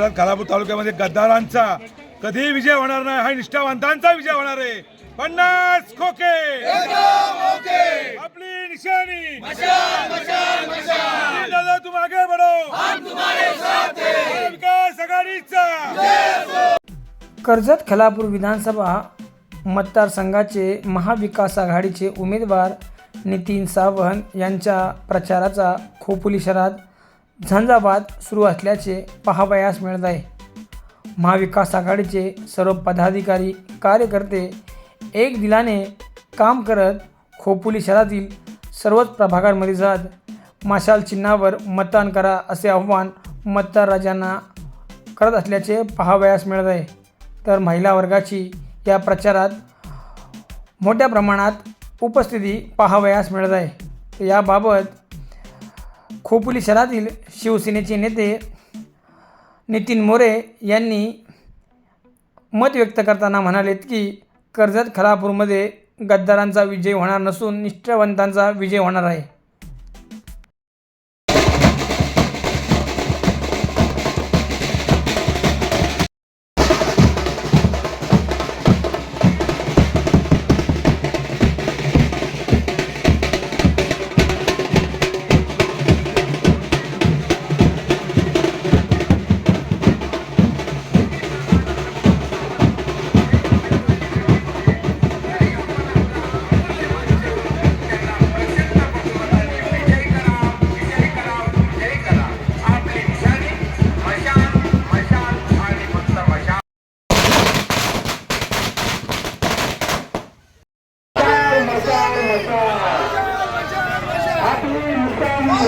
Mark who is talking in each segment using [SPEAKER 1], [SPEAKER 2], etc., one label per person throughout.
[SPEAKER 1] तर खालापूर तालुक्यामध्ये गद्दारांचा कधी विजय होणार नाही हा निष्ठावंतांचा विजय होणार आहे. पन्नास खोके. आपली निशाणी. दादा तुम आगे बढो विकास आघाडीचा.
[SPEAKER 2] कर्जत खलापूर विधानसभा मतदारसंघाचे महाविकास आघाडीचे उमेदवार नितीन सावंत यांच्या प्रचाराचा खोपोली शहरात झंझावात सुरू असल्याचे पाहावयास मिळत आहे महाविकास आघाडीचे सर्व पदाधिकारी कार्यकर्ते एक दिलाने काम करत खोपोली शहरातील सर्वच प्रभागांमध्ये जात मशाल चिन्हावर मतदान करा असे आव्हान मतदार राजांना करत असल्याचे पाहावयास मिळत आहे तर महिला वर्गाची या प्रचारात मोठ्या प्रमाणात उपस्थिती पाहावयास मिळत आहे याबाबत खोपोली शहरातील शिवसेनेचे नेते नितीन मोरे यांनी मत व्यक्त करताना म्हणालेत की कर्जत खलापूरमध्ये गद्दारांचा विजय होणार नसून निष्ठावंतांचा विजय होणार आहे.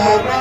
[SPEAKER 1] पन्नास